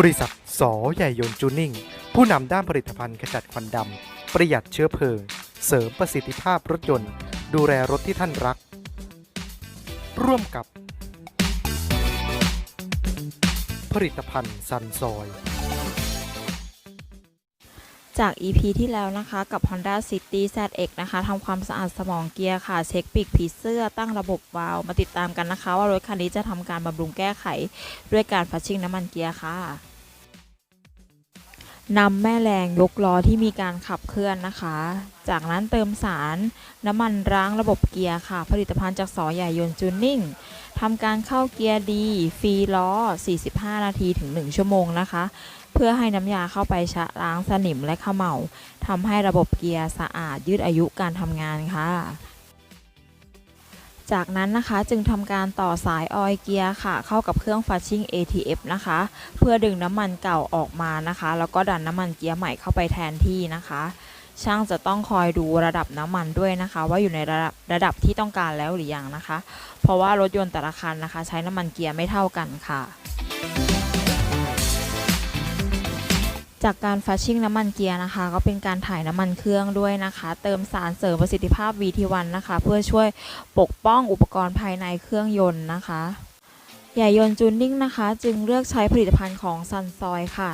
บริษัทสอใหญ่ยนจูนิ่ง ผู้นำด้านผลิตภัณฑ์ขจัดควันดำ ประหยัดเชื้อเพลิง เสริมประสิทธิภาพรถยนต์ ดูแลรถที่ท่านรัก ร่วมกับ ผลิตภัณฑ์ซันซอย จาก EP ที่แล้วนะคะกับ Honda City ZX นะคะทำความสะอาดสมองเกียร์ค่ะ เช็คปีกผีเสื้อตั้งระบบวาล์วมาติดตามกันนะคะ ว่ารถคันนี้จะทำการบำรุงแก้ไข ด้วยการฟัชชิ่งน้ำมันเกียร์ค่ะนำแม่แรงยกล้อที่มีการขับเคลื่อนนะคะ จากนั้นเติมสารน้ำมันร้างระบบเกียร์ค่ะ ผลิตภัณฑ์จากสอใหญ่ยนต์จูนนิ่ง ทำการเข้าเกียร์ดีฟรีล้อ 45 นาทีถึง 1 ชั่วโมงนะคะ เพื่อให้น้ำยาเข้าไปชะล้างสนิมและเขม่าทำให้ระบบเกียร์สะอาดยืดอายุการทำงานค่ะ จากนั้นนะคะจึงทำการต่อสายออยเกียร์ค่ะ เข้ากับเครื่องฟัชชิ่ง ATF นะคะ เพื่อดึงน้ำมันเก่าออกมานะคะ แล้วก็ดันน้ำมันเกียร์ใหม่เข้าไปแทนที่นะคะ ช่างจะต้องคอยดูระดับน้ำมันด้วยนะคะ ว่าอยู่ในระดับระดับที่ต้องการแล้วหรือยังนะคะ เพราะว่ารถยนต์แต่ละคันนะคะ ใช้น้ำมันเกียร์ไม่เท่ากันค่ะ จากการฟัชชิ่งน้ำมันเกียร์นะคะ ก็เป็นการถ่ายน้ำมันเครื่องด้วยนะคะ เติมสารเสริมประสิทธิภาพ VT1 นะคะ เพื่อช่วยปกป้องอุปกรณ์ภายในเครื่องยนต์นะคะใหญ่ยนต์จูนนิ่งนะคะ จึงเลือกใช้ผลิตภัณฑ์ของซันซอยค่ะ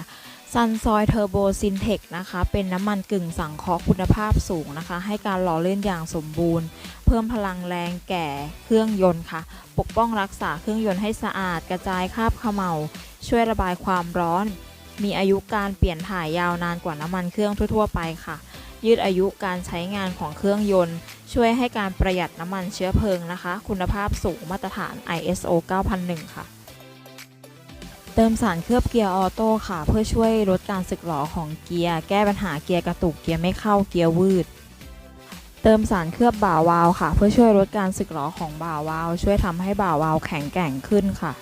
ซันซอยเทอร์โบซินเทคนะคะ เป็นน้ำมันกึ่งสังเคราะห์คุณภาพสูงนะคะ ให้การหล่อเลื่นอย่างสมบูรณ์ เพิ่มพลังแรงแก่เครื่องยนต์ค่ะ ปกป้องรักษาเครื่องยนต์ให้สะอาด กระจายคราบเขม่าช่วยระบายความร้อน มีอายุการเปลี่ยนถ่ายยาวนานกว่าน้ำมันเครื่องทั่ว ๆ ไปค่ะ ยืดอายุการใช้งานของเครื่องยนต์ ช่วยให้การประหยัดน้ำมันเชื้อเพลิงนะคะ คุณภาพสูงมาตรฐาน ISO 9001 ค่ะ ติมสารเคลือบเกียร์ออโต้ค่ะ เพื่อช่วยลดการสึกหรอของเกียร์ แก้ปัญหาเกียร์กระตุกเกียร์ไม่เข้าเกียร์วืด เติมสารเคลือบบ่าวาล์วค่ะ เพื่อช่วยลดการสึกหรอของบ่าวาล์วช่วยทำให้บ่าวาล์วแข็งแกร่งขึ้นค่ะ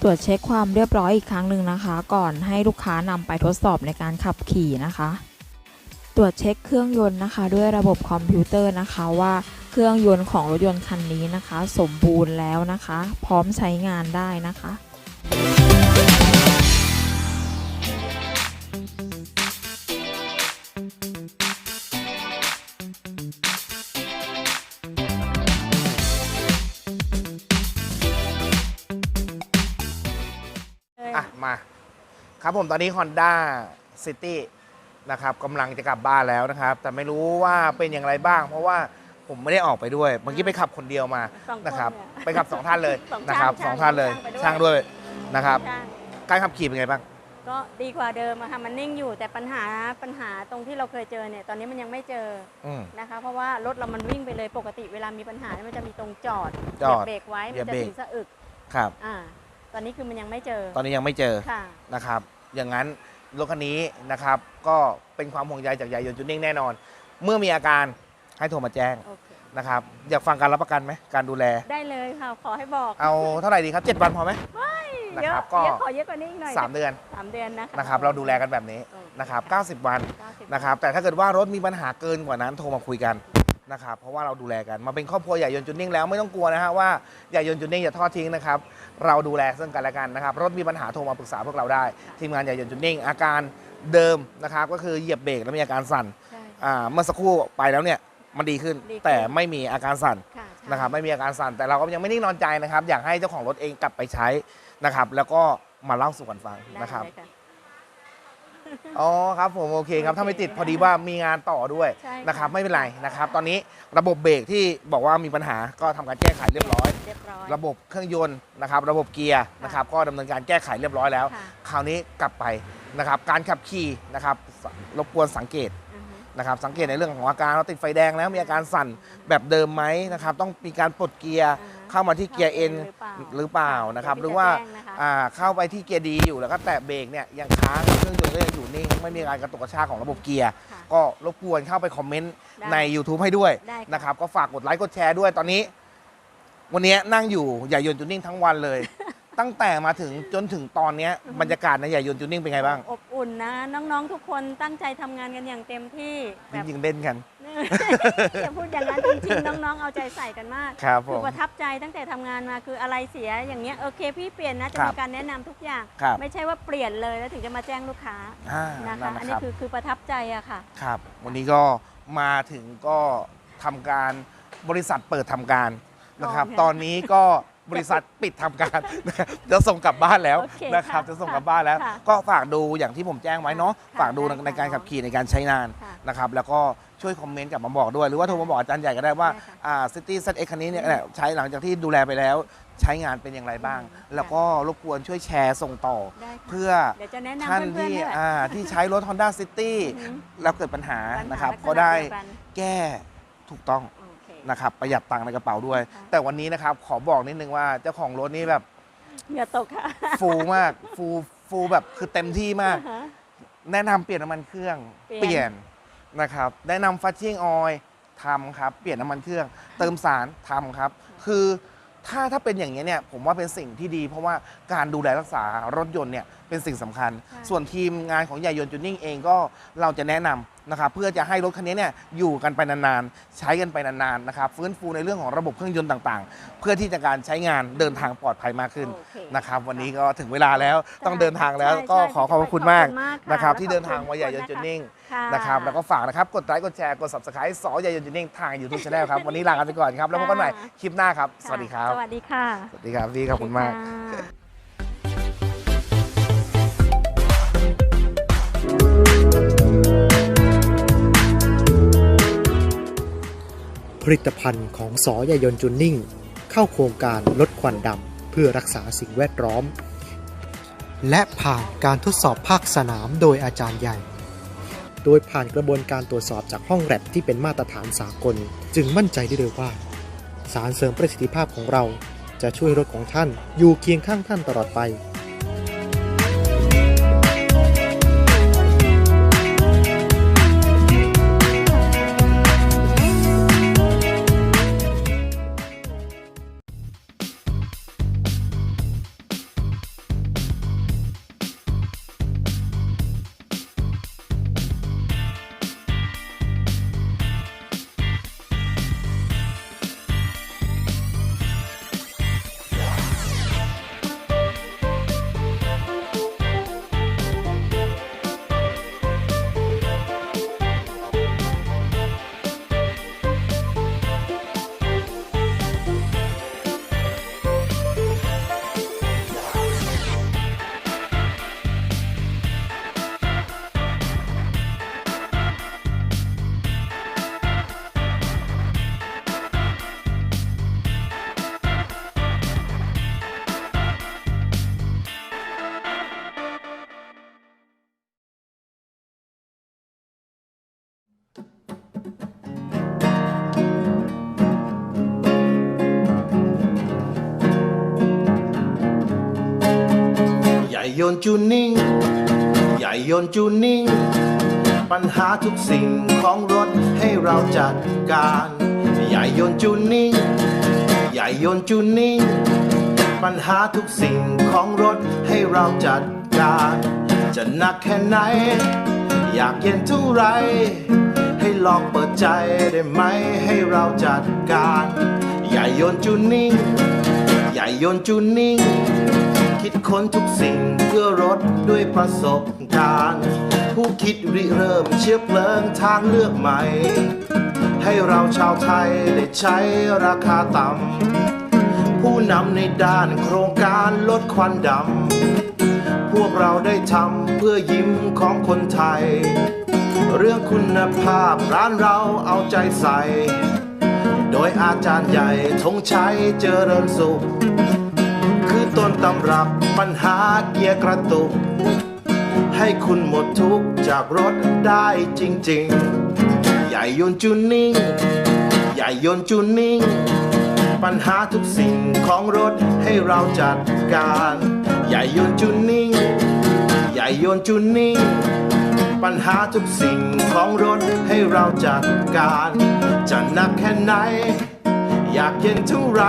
ตรวจเช็คความเรียบร้อยอีกครั้งหนึ่งนะคะ ก่อนให้ลูกค้านำไปทดสอบในการขับขี่นะคะ ตรวจเช็คเครื่องยนต์นะคะ ด้วยระบบคอมพิวเตอร์นะคะว่า เครื่องยนต์ของรถยนต์คันนี้นะคะ สมบูรณ์แล้วนะคะ พร้อมใช้งานได้นะคะอะมา ครับผมตอนนี้ Honda City นะครับกำลังจะกลับบ้านแล้วนะครับ แต่ไม่รู้ว่าเป็นอย่างไรบ้าง เพราะว่า ผมไม่ได้ออกไปด้วยเมื่อกี้ไปขับคนเดียวมาสองคนนะครับเนี่ยไปขับสองท่านเลยสองนะครับช่างสองท่านเลยช่าช่างงไปด้ด้ววยยนะครับ ใช่การขับขี่เป็นไงบ้าง ก็ดีกว่าเดิมอะค่ะมันนิ่งอยู่แต่ปัญหาปัญหาตรงที่เราเคยเจอเนี่ยตอนนี้มันยังไม่เจออืม นะคะ เพราะว่ารถเรามันวิ่งไปเลยปกติเวลามีปัญหาเนี่ยมันจะมีตรงจอดจอดเหยียบเบรกไว้เหยีมัยบนจะเบรก ถึงสะอึกครับ อ่าตอนนี้คือมันยังไม่เจอตอนนี้ยังไม่เจอค่ะ นะครับ อย่างนั้นรถคันนี้นะครับ ก็เป็นความห่วงใยจากยายยนต์จูนิ่งแน่นอน เมื่อมีอาการ ให้โทรมาแจ้งโอเคนะครับ อยากฟังการรับประกันไหมการดูแล ได้เลยค่ะ ขอให้บอกเอาเท่าไหร่ดีครับเจ็ดวันพอไหม นะเยครัอะบก็ เยอะขอเยอะกว่านี้อีกหน่อยสามเดือนสามเดือนนะคะ นะครับ เราดูแลกันแบบนี้โอเค นะครับ 90 วันเก้าสิบนะครับ แต่ถ้าเกิดว่ารถมีปัญหาเกินกว่านั้นโทรมาคุยกันนะครับ เพราะว่าเราดูแลกัน มาเป็นครอบครัวใหญ่ยนต์จุนนิ่งแล้วไม่ต้องกลัวนะฮะว่าใหญ่ยนต์จุนนิ่งอย่าทอดทิ้งนะครับ เราดูแลซึ่งกันและกันนะครับ รถมีปัญหาโทรมาปรึกษาพวกเราได้ ทีมงานใหญ่ยนต์จุนนิ่งอาการเดิมนะครับก็คือเหยียบเบรกแล้วมีอาการสั่น ใช่ อ่าเมื่อสักครู่ไปแล้วเนี่ย มันดีขึ้น ดีขึ้น แต่ไม่มีอาการสั่นค่ะใช่นะครับไม่มีอาการสั่นแต่เราก็ยังไม่นิ่งนอนใจนะครับ อยากให้เจ้าของรถเองกลับไปใช้นะครับ แล้วก็มาเล่าสู่กันฟังได้นะครับ เลยค่ะอ๋อครับผมโอเคครับถ้าไม่ติดพอดีว่ามีงานต่อด้วยใช่ค่ะ นะครับไม่เป็นไรนะครับ ตอนนี้ระบบเบรกที่บอกว่ามีปัญหาก็ทำการแก้ไขเรียบร้อย เรียบร้อย ระบบเครื่องยนต์นะครับ ระบบเกียร์นะครับ ก็ดำเนินการแก้ไขเรียบร้อยแล้ว ค่ะ คราวนี้กลับไปนะครับ การขับขี่นะครับ รบกวนสังเกตอือฮึ นะครับสังเกตในเรื่องของอาการเราติดไฟแดงแล้วมีอาการสั่นแบบเดิมไหมนะครับต้องมีการปลดเกียร์อ่าฮะเข้ามาที่เกียร์เอ็นหรือเปล่าหรือเปล่านะครับหเดี๋รืยอวว่าพี่จะแจ้งนะคะอ่าเข้าไปที่เกียร์ดีอยู่แล้วก็แตะเบรกเนี่ยยังค้างเครื่องยนต์ก็ยังอยู่นิ่งไม่มีการกระตุกกระชากของระบบเกียร์ค่ะก็รบกวนเข้าไปคอมเมนต์ได้ใน YouTube ให้ด้วยได้ค่ะนะครับก็ฝากกดไลค์กดแชร์ด้วยตอนนี้ วันนี้นั่งอยู่ใหญ่ยนต์จูนิ่งทั้งวันเลย ตั้งแต่มาถึงจนถึงตอนเนี้ยบรรยากาศในใหญ่ยนต์จูนิ่งเป็นไงบ้างอบอุ่นนะ น้องๆทุกคนตั้งใจทำงานกันอย่างเต็มที่จแบบริงๆเล่นกันนี่อย่าพูดอย่างนั้นจริงๆน้องๆเอาใจใส่กันมากครับผคือม ประทับใจตั้งแต่ทำงานมาคืออะไรเสียอย่างเงี้ยโอเคพี่เปลี่ยนนะจะครับมีการแนะนำทุกอย่าง ครับ ไม่ใช่ว่าเปลี่ยนเลยแล้วถึงจะมาแจ้งลูกค้าอ่านะนั่คะ นอันนะคนี้รับคือคือประทับใจอะค่ะ ครับ วันนี้ก็มาถึงก็ทำการบริษัทเปิดทำการนะครับ โอเค ตอนนี้ก็ บริษัทปิดทำการนะครับจะส่งกลับบ้านแล้วโอเคนะครับค่ะจะส่งกลับบ้านแล้วค่ะก็ฝากดูอย่างที่ผมแจ้งไว้เนาะค่ะฝากดูได้ค่ะในการขับขี่ในการใช้งานค่ะนะครับแล้วก็ช่วยคอมเมนต์กลับมาบอกด้วย หรือว่าโทรมาบอกอาจารย์ใหญ่ก็ได้ว่าได้ค่ะอ่าซิตี้เซตเอ็กคันนี้เนี่ยเนี่ยใช้หลังจากที่ดูแลไปแล้ว ใช้งานเป็นอย่างไรบ้างอืมแล้วก็รบกวนช่วยแชร์ส่งต่อได้ค่ะเพื่อเดี๋ยวจะแนะนำท่านเพื่อนๆที่ด้วยอ่าที่ใช้รถ Honda City อือหือแล้วเกิดปัญหาปัญหานะครับลัษณก็ได้เยวกันแก้ถูกต้องโอเค นะครับประหยัดตังค์ในกระเป๋าด้วยค่ะแต่วันนี้นะครับขอบอกนิดนึงว่าเจ้าของรถนี่แบบเหงื่อตกค่ะฟูมากฟูฟูแบบคือเต็มที่มากอ่าฮะแนะนำเปลี่ยนน้ำมันเครื่องเปลี่ยนเปลี่ยนนะครับแนะนำฟัชชิ่งออยทำครับ เปลี่ยนน้ำมันเครื่อง เติมสารทำครับ คือถ้าถ้าเป็นอย่างนี้ยเนี่ยผมว่าเป็นสิ่งที่ดี เพราะว่าการดูแลรักษารถยนต์เนี่ยเป็นสิ่งสำคัญใช่ส่วนทีมงานของใหญ่ยนต์จูนิ่งเองก็เราจะแนะนำ นะครับเพื่อจะให้รถคันนี้เนี่ยอยู่กันไปนานๆ ใช้กันไปนานๆนะครับฟื้นฟูในเรื่องของระบบเครื่องยนต์ต่างๆ เพื่อที่จะการใช้งานเดินทางปลอดภัยมากขึ้นโอเคนะครับวันนี้ก็ถึงเวลาแล้วต้องเดินทางแล้วใช่ก็ใช่ขอขอบพระคุณมากขอบคุณมากค่ะนะครับแล้วที่เดินทางขอบคุณมาใหญ่ยนทุต์กคนจูนิ่งค่ะ นะครับแล้วก็ฝากนะครับกดไลค์กดแชร์กด subscribe สอใหญ่ยนต์จูนิ่งทาง YouTube Channel ครับวันนี้ลากันไปก่อนครับแล้วพบกันใหม่คลิปหน้าครับสวัสดีครับสวัสดีค่ะสวัสดีครับพี่ขอบคุณมาก สวัสดีค่ะ ผลิตภัณฑ์ของสอยายนจูนนิ่ง เข้าโครงการลดควันดำเพื่อรักษาสิ่งแวดล้อม และผ่านการทดสอบภาคสนามโดยอาจารย์ใหญ่ โดยผ่านกระบวนการตรวจสอบจากห้องแลบที่เป็นมาตรฐานสากล จึงมั่นใจได้เลยว่า สารเสริมประสิทธิภาพของเราจะช่วยรถของท่านอยู่เคียงข้างท่านตลอดไป ยนต์จูนิ่ง ใหญ่ยนต์จูนิ่ง ปัญหาทุกสิ่งของรถให้เราจัดการ ใหญ่ยนต์จูนิ่ง ใหญ่ยนต์จูนิ่ง ปัญหาทุกสิ่งของรถให้เราจัดการ จะหนักแค่ไหน อยากเย็นเท่าไหรให้ลองเปิดใจได้ไหมให้เราจัดการ ใหญ่ยนต์จูนิ่ง ใหญ่ยนต์จูนิ่ง คิดค้นทุกสิ่งเพื่อรถด้วยประสบการณ์ ผู้คิดริเริ่มเชื้อเพลิงทางเลือกใหม่ ให้เราชาวไทยได้ใช้ราคาต่ำผู้นำในด้านโครงการลดควันดำ พวกเราได้ทำเพื่อยิ้มของคนไทย เรื่องคุณภาพร้านเราเอาใจใส่ โดยอาจารย์ใหญ่ธงชัยเจริญสุข ตำรับปัญหาเกียร์กระตุก ให้คุณหมดทุกข์จากรถได้จริง ๆ ใหญ่ยนจูนิ่ง ใหญ่ยนจูนิ่ง ปัญหาทุกสิ่งของรถให้เราจัดการ ใหญ่ยนจูนิ่ง ใหญ่ยนจูนิ่ง ปัญหาทุกสิ่งของรถให้เราจัดการ จะหนักแค่ไหน อยากเย็นเท่าไร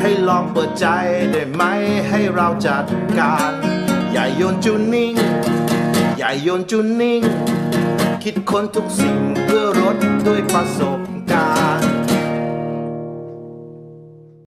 ให้ลองเปิดใจได้ไหมให้เราจัดการ อย่าโยนจูนิ่ง อย่าโยนจูนิ่ง คิดค้นทุกสิ่งเพื่อรถด้วยประสบ